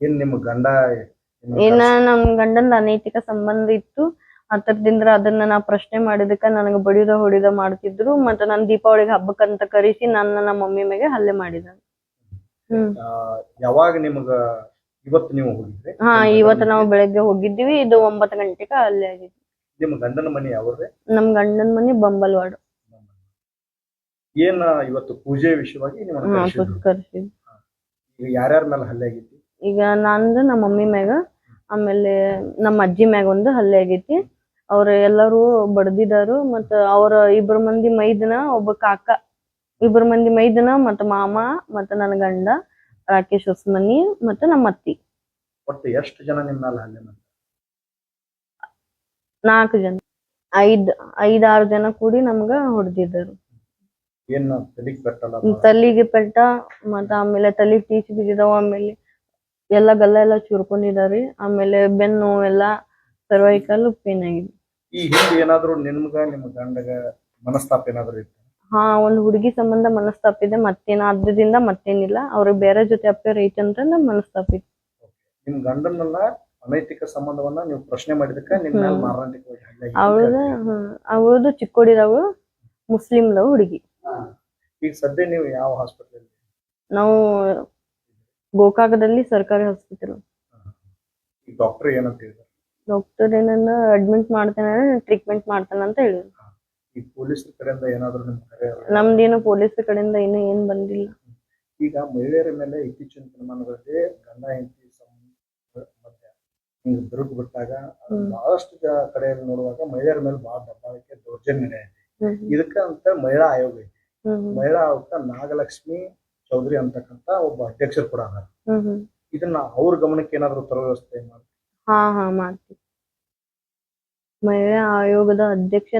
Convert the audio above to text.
ಏನ್ ನಿಮ್ ಗಂಡ ಏನ ನಮ್ ಗಂಡನ್ ಅನೈತಿಕ ಸಂಬಂಧ ಇತ್ತು. ಹತ್ತರದಿಂದ ಅದನ್ನ ನಾ ಪ್ರಶ್ನೆ ಮಾಡಿದಕ್ಕ ನನಗ ಬಡಿದ ಹೊಡಿದ ಮಾಡ್ತಿದ್ರು. ಮತ್ತ ನನ್ ದೀಪಾವಳಿಗೆ ಹಬ್ಬಕ್ಕಂತ ಕರೆಸಿ ನನ್ನ ನಮ್ಮ ಮಮ್ಮಿ ಮೇಲೆ ಹಲ್ಲೆ ಮಾಡಿದ. ಹ್ಮ್. ಯಾವಾಗ ನಿಮಗ ಇವತ್ತು ನೀವು ಹೋಗಿದ್ರಿ? ಹಾ ಇವತ್ತು ನಾವು ಬೆಳಗ್ಗೆ ಹೋಗಿದ್ದೀವಿ. ಇದು ಒಂಬತ್ತು ಗಂಟೆಗೆ ಅಲ್ಲಿ ಆಗಿತ್ತು ನಿಮ್ ಗಂಡನ ಮನೆ ಯಾವ್ರಿ ನಮ್ ಗಂಡನ ಮನೆ ಬಂಬಲ್ವಾಡು. ಏನ ಇವತ್ತು ಪೂಜೆ ವಿಷಯವಾಗಿ ನಿಮ್ಮನ್ನ ಹಾ ಕರೆಸಿದ್ರು? ಕರ್ಸಿದ್ವಿ ಈಗ ಯಾರ್ಯಾರ ಮೇಲೆ ಹಲ್ಲೆ ಆಗೈತಿ ಈಗ ನಂದು ನಮ್ಮ ಮಮ್ಮಿ ಮ್ಯಾಗ ಆಮೇಲೆ ನಮ್ಮ ಅಜ್ಜಿ ಮ್ಯಾಗ ಒಂದು ಹಲ್ಲೆ ಆಗೈತಿ. ಅವ್ರ ಎಲ್ಲರೂ ಬಡ್ದಿದಾರು ಮತ್ತ ಅವ್ರ ಇಬ್ರು ಮಂದಿ ಮೈದನ ಒಬ್ಬ ಕಾಕ ಇಬ್ರು ಮಂದಿ ಮೈದನ ಮತ್ತ ಮಾಮ ಮತ್ತ ನನ್ನ ಗಂಡ ರಾಕೇಶ್ ಹೊಸಮನಿ ಮತ್ತ ನಮ್ಮ ಅತ್ತಿ. ಒಟ್ಟು ಎಷ್ಟು ಜನ ನಿಮ್ಮ ಮೇಲೆ ಹಲ್ಲೆ ಮಾಡ್ತಾರೆ? ನಾಲ್ಕು ಜನ. ಐದ್ ಆರು ಜನ ಕೂಡಿ ನಮ್ಗ ಹೊಡೆದಿದ್ದರು. ತಲಿಗಿ ತಲಿಗ್ ತಲಿಗೆ ಪೆಟ್ಟ ಮತ್ತ ಆಮೇಲೆ ತಲಿ ಟೀಚ್ ಬಿದ್ದಿದಾವ ಆಮೇಲೆ ಎಲ್ಲ ಗಲ್ಲ ಎಲ್ಲ ಚುರ್ಕೊಂಡಿದಾರಿ ಆಮೇಲೆ ಬೆನ್ನು ಎಲ್ಲ ಸರ್ವೈಕಲ್ ಪೇನ್ ಆಗಿದೆ. ಈ ಹಿಂದೆ ಏನಾದ್ರು ನಿಮ್ಗ ನಿಮ್ ಗಂಡಗ ಮನಸ್ತಾಪ ಏನಾದ್ರು ಇತ್ತು? ಹಾ ಒಂದ್ ಹುಡುಗಿ ಸಂಬಂಧ ಮನಸ್ತಾಪ ಇದೆ. ಮತ್ತೇನ ಅದ್ರದಿಂದ ಮತ್ತೇನಿಲ್ಲ. ಅವ್ರ ಬೇರೆ ಜೊತೆ ಅಫೇರ್ ಐತೆ ಅಂತ ಮನಸ್ತಾಪ ಇದೆ. ನಿಮ್ ಗಂಡನನ್ನ ಅನೈತಿಕ ಸಂಬಂಧವನ್ನ ನೀವು ಪ್ರಶ್ನೆ ಮಾಡಿದಕ್ಕ ನಿಮ್ ಮೇಲೆ ಹ್ಮ್. ಮಾರಣಾಂತಿಕವಾಗಿ ಹಲ್ಲೆ ಆಗೈತಿ ಅವಳದ. ಅವಳದು ಚಿಕ್ಕೋಡಿದವಳು ಮುಸ್ಲಿಂದ ಹುಡುಗಿ. ಈಗ ಸದ್ಯ ನೀವು ಯಾವ ಹಾಸ್ಪಿಟಲ್ ನಾವು ಗೋಕಾಕದಲ್ಲಿ ಸರ್ಕಾರಿ ಹಾಸ್ಪಿಟಲ್ ಡಾಕ್ಟರ್ ಏನಂತ ಹೇಳಿದ್ರು? ಡಾಕ್ಟರ್ ಏನನ್ನ ಅಡ್ಮಿಟ್ ಮಾಡ್ತಾನೆ ಟ್ರೀಟ್ಮೆಂಟ್ ಮಾಡ್ತಾನೆ ಅಂತ ಹೇಳಿದ್ರು. ಈ ಪೊಲೀಸ್ ಕಡೆಯಿಂದ ಏನಾದ್ರು ನಿಮ್ ಕರೆ ನಮ್ದೇನು ಪೊಲೀಸ್ ಕಡೆಯಿಂದ ಇನ್ನೂ ಏನ್ ಬಂದಿಲ್ಲ. ಈಗ ಮಹಿಳೆಯರ ಮೇಲೆ ಇತ್ತೀಚಿನ ದಿನಮಾನಗಳಲ್ಲಿ ಗಂಡ ಹೆಂಡತಿ ಮಧ್ಯ ಹಿಂಗ್ ಬಿರುಕು ಬಿಟ್ಟಾಗ. ಬಹಳಷ್ಟು ಕಡೆ ಕಡೆಯಲ್ಲಿ ನೋಡುವಾಗ ಮಹಿಳೆಯರ ಮೇಲೆ ಬಹಳ ದಬ್ಬಾಳಿಕೆ ದೌರ್ಜನ್ಯ ಇದೆ ಇದಕ್ಕ ಅಂತ ಮಹಿಳಾ ಆಯೋಗ ಐತಿ. ಮಹಿಳಾ ಆಯೋಗ ನಾಗಲಕ್ಷ್ಮಿ ಚೌಧರಿ ಅಂತಕ್ಕಂತ ಒಬ್ಬ ಅಧ್ಯಕ್ಷರು ಕೂಡ ಅದಾರ. ಇದನ್ನ ಅವ್ರ ಗಮನಕ್ಕೆ ಏನಾದ್ರು ತರೋ ವ್ಯವಸ್ಥೆ ಮಾಡಿ ಹಾ ಹಾ ಮಾಡ್ತೀವಿ. ಮಹಿಳಾ ಆಯೋಗದ ಅಧ್ಯಕ್ಷ